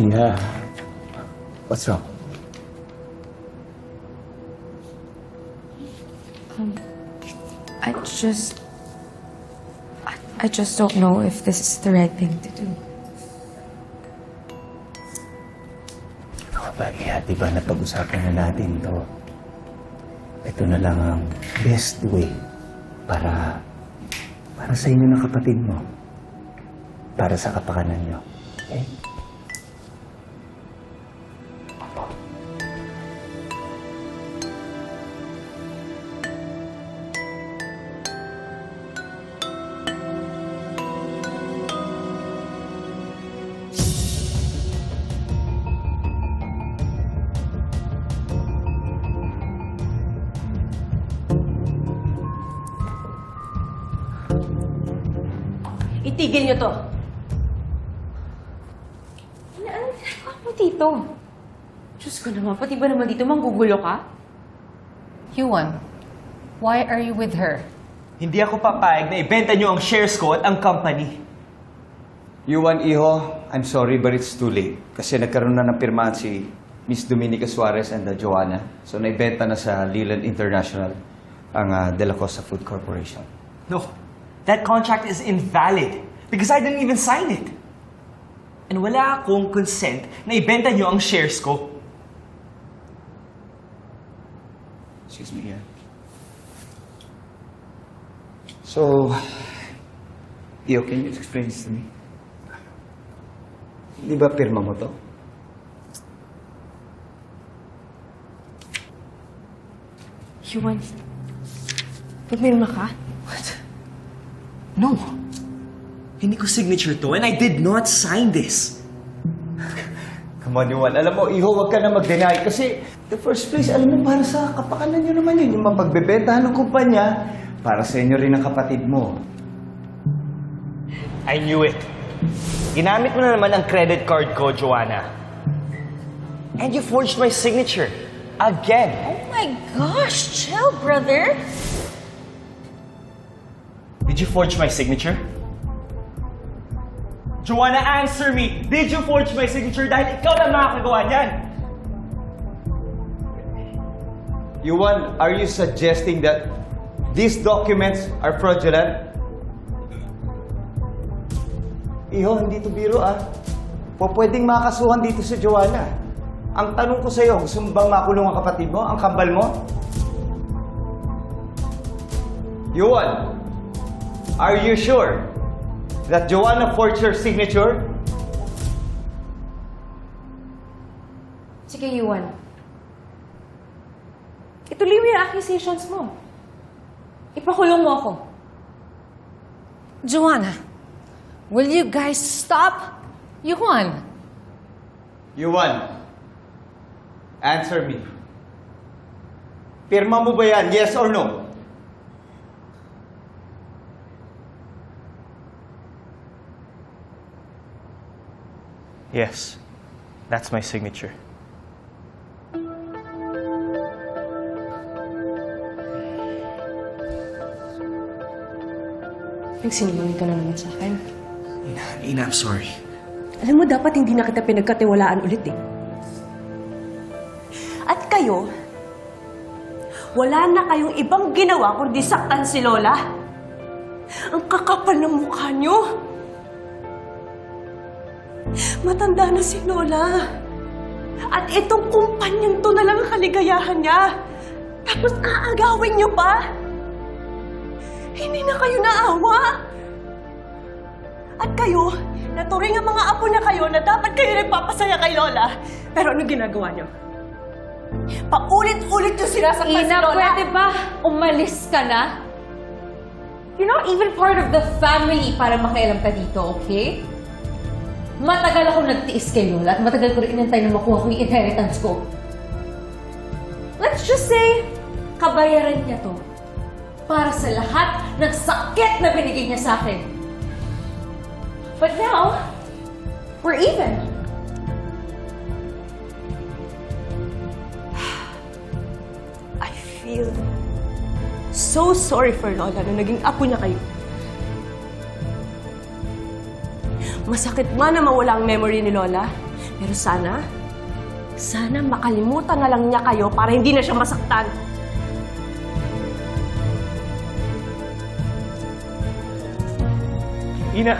Yeah. What's wrong? I just. I, I just don't know if this is the right thing to do. Ba, Iha? Di ba napag-usapan na natin to? Ito na lang ang best way para para sa inyo ng kapatid mo. Para sa kapakanan nyo. Okay? Itigil niyo to. Ano, ano ginagawa mo dito? Diyos ko naman, pati ba naman dito manggugulo ka? Yuan, why are you with her? Hindi ako papayag na ibenta niyo ang shares ko at ang company. Yuan Iho, I'm sorry but it's too late. Kasi nagkaroon na ng pirmahan si Miss Dominica Suarez and uh, Joanna. So naibenta na sa Leland International ang uh, De La Costa Food Corporation. No, that contract is invalid because I didn't even sign it. And wala akong consent na ibenta niyo ang shares ko. Excuse me here. So, Iho, can you explain this to me? Di ba pirma mo to? Yuan, pumirma ka? No. Hindi ko signature to and I did not sign this. Come on, Yuan. Alam mo, Iho, wag ka na mag-deny. Kasi, the first place, alam mo, para sa kapakanan nyo naman yun. Yung mapagbebentahan ng kumpanya, para sa inyo rin ang kapatid mo. I knew it. Ginamit mo na naman ang credit card ko, Joanna. And you forged my signature. Again. Oh my gosh, chill, brother. Did you forge my signature? Joanna, answer me! Did you forge my signature dahil ikaw na makakagawa niyan? Yuan, are you suggesting that these documents are fraudulent? Iho, hindi to biro ah. Po pwedeng makasuhan dito si Joanna. Ang tanong ko sa iyo, gusto mo bang makulong ang kapatid mo? Ang kambal mo? Yuan, are you sure that Joanna forged her signature? Sige, Yuan. Ituloy mo yung accusations mo. Ipakulong mo ako. Joanna, will you guys stop? Yuan, Yuan, answer me. Pirma mo ba yan? Yes or no? Yes, that's my signature. Nagsinungaling ka na naman sa akin. Ina, Ina, I'm sorry. Alam mo, dapat hindi na kita pinagkatiwalaan ulit eh. At kayo, wala na kayong ibang ginawa kundi saktan si Lola. Ang kakapal ng mukha niyo. Matanda na si Lola. At itong kumpanyang to na lang ang kaligayahan niya. Tapos aagawin niyo pa. Hindi na kayo naawa. At kayo, naturing ang mga apo na kayo na dapat kayo nagpapasaya kay Lola. Pero ano ginagawa niyo? Paulit-ulit yung sinasaktan si Ina, Lola. pwede ba umalis ka na? You're not even part of the family para makialam ka dito, okay? Matagal ako nagtiis kay Lola at matagal ko rin inantay na makuha ko yung inheritance ko. Let's just say, kabayaran niya to para sa lahat ng sakit na binigay niya sa akin. But now, we're even. I feel so sorry for Lola na naging apo niya kayo. Masakit man na mawala ang memory ni Lola, Pero sana, sana makalimutan na lang niya kayo para hindi na siya masaktan. Ina,